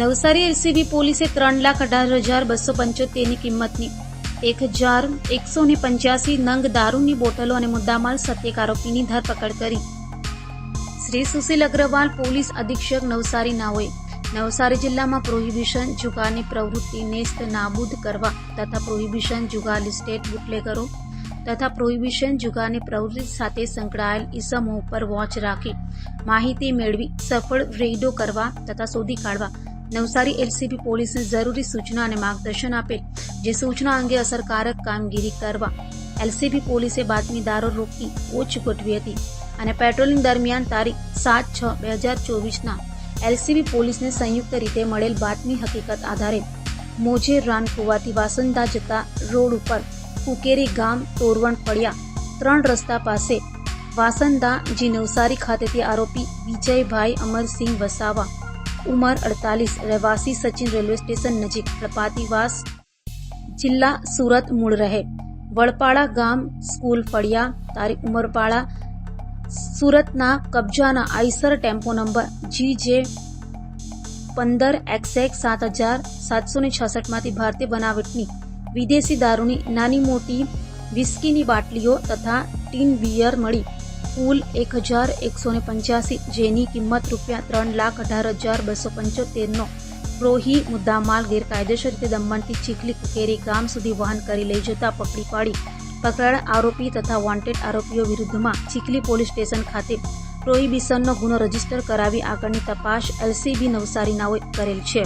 Navsari LCB પોલીસે ત્રણ લાખ અઢાર હજાર બસો પંચોતેરની કિંમતની એક હજાર એકસો ને પંચ્યાસી નંગ દારૂની બોટલો અને મુદ્દામાલ સત્યેક આરોપીની ધરપકડ કરી. શ્રી સુશીલ અગ્રવાલ પોલીસ અધિક્ષક નવસારી નાઓએ નવસારી જિલ્લામાં પ્રોહિબિશન જુગારની પ્રવૃત્તિ નેસ્ત નાબૂદ કરવા તથા પ્રોહિબિશન જુગાર લિસ્ટેડ બુટલેગરો તથા પ્રોહિબિશન જુગારની પ્રવૃત્તિ સાથે સંકળાયેલ ઇસમો ઉપર વોચ રાખી. માહિતી મેળવી, સફળ રેડો કરવા તથા શોધી કાઢવા. નવસારી એલસીબી પોલીસને જરૂરી સૂચના અને માર્ગદર્શન આપેલ જે સૂચના અંગે અસરકારક કામગીરી કરવા. એલસીબી પોલીસે બાતમીદારો રોકી ઓછ ગોઠવી હતી અને પેટ્રોલિંગ દરમિયાન તારીખ સાત છ બે હજાર ચોવીસના એલસીબી પોલીસને સંયુક્ત રીતે મળેલ બાતમી હકીકત આધારે મોજે રાનકુવાથી વાસંદા જતા રોડ ઉપર કુકેરી ગામ તોરવણ પડ્યા ત્રણ રસ્તા પાસે વાસંદા જી નવસારી ખાતેથી આરોપી વિજયભાઈ અમરસિંહ વસાવા, ઉંમર અડતાલીસ, રહેવાસી સચિન રેલવે સ્ટેશન નજીક પ્રપાતીવાસ જિલ્લા સુરત મૂળ રહે. વડપાડા ગામ સ્કૂલ ફળિયા તારીખ ઉમરપાડા સુરતના કબજાના Eicher tempo number G J પંદર એક્સએક્સ સાત હજાર સાતસો ને છસઠમાંથી ભારતીય બનાવટની વિદેશી દારૂની નાની મોટી વિસ્કીની બાટલીઓ તથા ટીન બિયર મળી. કુલ એક હજાર એકસો ને પંચ્યાસી જેની કિંમત રૂપિયા ત્રણ લાખ અઢાર હજાર બસો પંચોતેરનો પ્રોહી મુદ્દામાલ ગેરકાયદેસર રીતે દમણથી ચીખલી કુકેરી ગામ સુધી વહન કરી લઈ જતા પકડી પાડી. પકડાયેલ આરોપી તથા વોન્ટેડ આરોપીઓ વિરુદ્ધમાં ચીખલી પોલીસ સ્ટેશન ખાતે પ્રોહિબિશનનો ગુનો રજિસ્ટર કરાવી આગળની તપાસ એલસીબી નવસારીનાઓએ કરેલ છે.